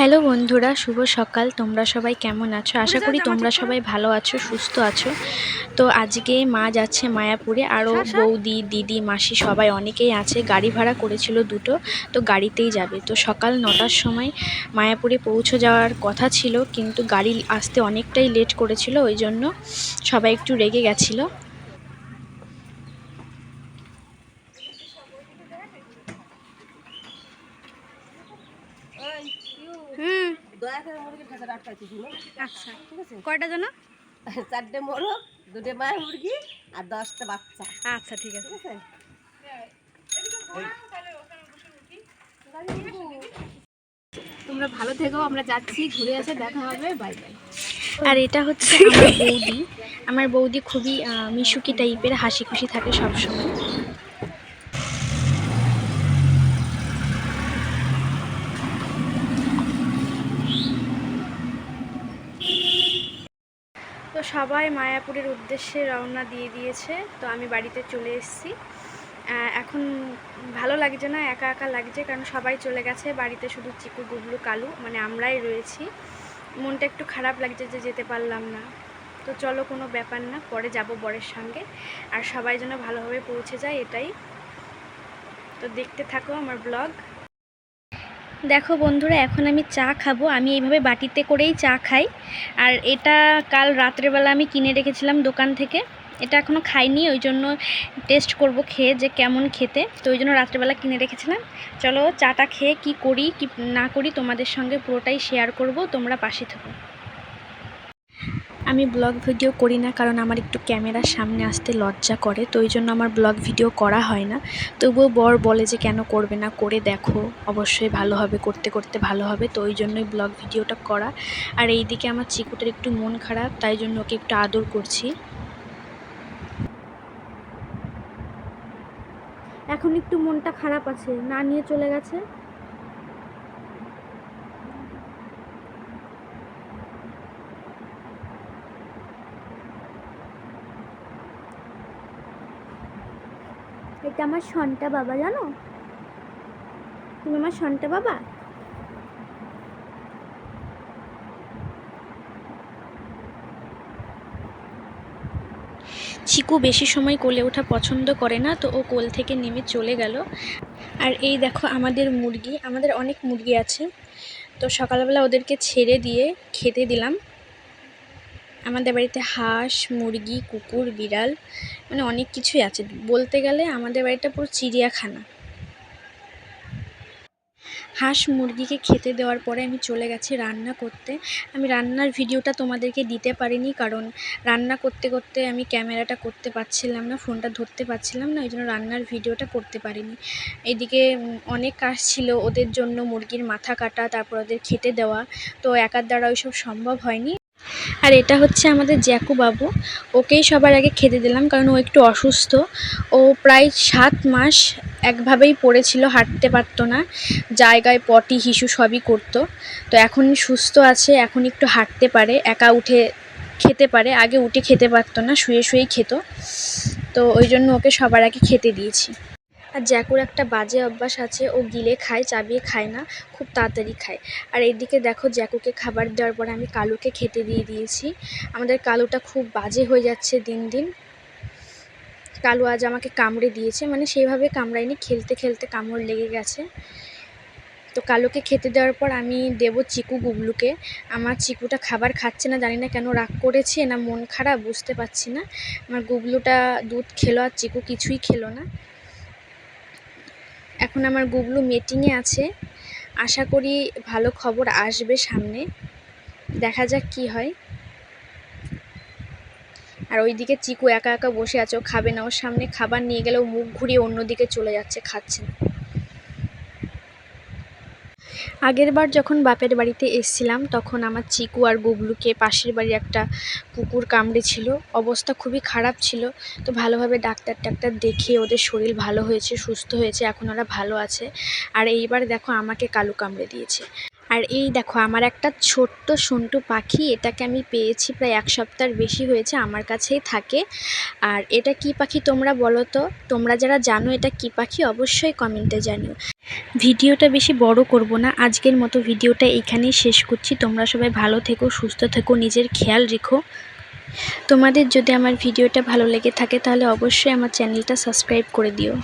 Hello বন্ধুরা শুভ সকাল। তোমরা সবাই কেমন আছো? আশা করি তোমরা সবাই ভালো আছো সুস্থ আছো। তো আজকে মা যাচ্ছে মায়াপুরে। আরও বৌদি দিদি মাসি সবাই অনেকেই আছে। গাড়ি ভাড়া করেছিল দুটো তো গাড়িতেই যাবে। তো সকাল নটার সময় মায়াপুরে পৌঁছে যাওয়ার কথা ছিল কিন্তু গাড়ি আসতে অনেকটাই লেট করেছিল ওই জন্য সবাই একটু রেগে গেছিল। হুম। দয়া করে মুরগির খাঁচাটা আটকাইছি আচ্ছা। ঠিক আছে? কয়টা যেন চারটে মোরগ দুটো মায়ের মুরগি আর দশটা বাচ্চা। আচ্ছা ঠিক আছে। ঠিক আছে? তোমরা ভালো থেকো আমরা যাচ্ছি ঘুরে এসে দেখা হবে বাই বাই। আর এটা হচ্ছে আমার বৌদি। আমার বৌদি খুবই মিশুকি টাইপের হাসি খুশি থাকে সবসময়। সবাই মায়াপুরের উদ্দেশ্যে রওনা দিয়ে দিয়েছে, তো আমি বাড়িতে চলে এসেছি। এখন ভালো লাগছে না, একা একা লাগছে, কারণ সবাই চলে গেছে, বাড়িতে শুধু চিকু, গুবলু, কালু মানে আমরাই রয়েছি। মনটা একটু খারাপ লাগছে যে যেতে পারলাম না। তো চলো কোনো ব্যাপার না, পরে যাব বরের সঙ্গে, আর সবাই যেন ভালোভাবে পৌঁছে যায়, এটাই। তো দেখতে থাকো আমার ব্লগ। দেখো বন্ধুরা, এখন আমি চা খাব। আমি এইভাবে বাটিতে করেই চা খাই। আর এটা কাল রাত্রেবেলা আমি কিনে রেখেছিলাম দোকান থেকে। এটা এখনও খাইনি, ওই জন্য টেস্ট করব খেয়ে যে কেমন খেতে। তো ওই জন্য রাত্রেবেলা কিনে রেখেছিলাম। চলো, চাটা খেয়ে কি করি, কি না করি তোমাদের সঙ্গে পুরোটাই শেয়ার করব। তোমরা পাশে থাকো। আমি ব্লগ ভিডিও করি না কারণ আমার একটু ক্যামেরার সামনে আসতে লজ্জা করে, তো ওই জন্য আমার ব্লগ ভিডিও করা হয় না। তবুও বর বলে যে কেন করবে না, করে দেখো। অবশ্যই ভালো হবে, করতে করতে ভালো হবে, তো ওই জন্যই ব্লগ ভিডিওটা করা। আর এইদিকে আমার চিকুটার একটু মন খারাপ, তাই জন্য ওকে একটু আদর করছি। এখন একটু মনটা খারাপ আছে, না নিয়ে চলে গেছে? এটা আমার সন্টা বাবা, জানো? তুমি আমার সন্টা বাবা? চিকু বেশি সময় কোলে ওঠা পছন্দ করে না, তো ও কোল থেকে নেমে চলে গেল। আর এই দেখো আমাদের মুরগি, আমাদের অনেক মুরগি আছে। তো সকালবেলা ওদেরকে ছেড়ে দিয়ে খেতে দিলাম। আমাদের বাড়িতে হাঁস, মুরগি, কুকুর, বিড়াল মানে অনেক কিছুই আছে। বলতে গেলে আমাদের বাড়িটা পুরো চিড়িয়াখানা। হাঁস, মুরগিকে খেতে দেওয়ার পরে আমি চলে গেছি রান্না করতে। আমি রান্নার ভিডিওটা তোমাদেরকে দিতে পারিনি কারণ রান্না করতে করতে আমি ক্যামেরাটা করতে পারছিলাম না, ফোনটা ধরতে পারছিলাম না ওই জন্য রান্নার ভিডিওটা করতে পারিনি। এদিকে অনেক কাজ ছিল ওদের জন্য মুরগির মাথা কাটা, তারপর ওদের খেতে দেওয়া। তো একার দ্বারা ওইসব সম্ভব হয়নি। আর এটা হচ্ছে আমাদের জ্যাকু বাবু ওকেই সবার আগে খেতে দিলাম কারণ ও একটু অসুস্থ। ও প্রায় সাত মাস একভাবেই পড়েছিল, হাঁটতে পারতো না, জায়গায় পটি, হিসু সবই করতো। তো এখন সুস্থ আছে, এখন একটু হাঁটতে পারে, একা উঠে খেতে পারে, আগে উঠে খেতে পারতো না, শুয়ে শুয়েই খেত। তো ওই জন্য ওকে সবার আগে খেতে দিয়েছি। আর জ্যাকুর একটা বাজে অভ্যাস আছে, ও গিলে খায়, চাবিয়ে খায় না, খুব তাড়াতাড়ি খায়। আর এদিকে দেখো জ্যাকুকে খাবার দেওয়ার পরে আমি কালুকে খেতে দিয়ে দিয়েছি। আমাদের কালুটা খুব বাজে হয়ে যাচ্ছে দিন দিন। কালু আজ আমাকে কামড়ে দিয়েছে মানে সেইভাবে কামড়ায়নি, খেলতে খেলতে কামড় লেগে গেছে। তো কালুকে খেতে দেওয়ার পর আমি দেব চিকু গুবলুকে। আমার চিকুটা খাবার খাচ্ছে না, জানি না কেন রাগ করেছে, না মন খারাপ, বুঝতে পারছি না। আমার গুবলুটা দুধ খেলো আর চিকু কিছুই খেলো না। এখন আমার গুবলু মিটিংয়ে আছে। আশা করি ভালো খবর আসবে সামনে। দেখা যাক কি হয়। আর ওইদিকে চিকু একা একা বসে আছে, ও খাবে না। ওর সামনে খাবার নিয়ে গেলেও মুখ ঘুরিয়ে অন্যদিকে চলে যাচ্ছে, খাচ্ছে না। আগের বার যখন বাপের বাড়িতে এসছিলাম, তখন আমার চিকু আর গুবলুকে পাশের বাড়ির একটা কুকুর কামড়েছিল অবস্থা খুবই খারাপ ছিল। তো ভালোভাবে ডাক্তার টাক্তার দেখিয়ে ওদের শরীর ভালো হয়েছে, সুস্থ হয়েছে, এখন ওরা ভালো আছে। আর এইবার দেখো আমাকে কালু কামড়ে দিয়েছে। আর এই দেখো, আমার একটা ছোট্ট সন্টু পাখি, এটাকে আমি পেয়েছি প্রায় এক সপ্তাহের বেশি হয়েছে, আমার কাছেই থাকে। আর এটা কি পাখি তোমরা বলো তো? তোমরা যারা জানো এটা কি পাখি, অবশ্যই কমেন্টে জানিও। ভিডিওটা বেশি বড় করব না, আজকের মতো ভিডিওটা এখানেই শেষ করছি। তোমরা সবাই ভালো থেকো, সুস্থ থেকো, নিজের খেয়াল রেখো। তোমাদের যদি আমার ভিডিওটা ভালো লেগে থাকে, তাহলে অবশ্যই আমার চ্যানেলটা সাবস্ক্রাইব করে দিও।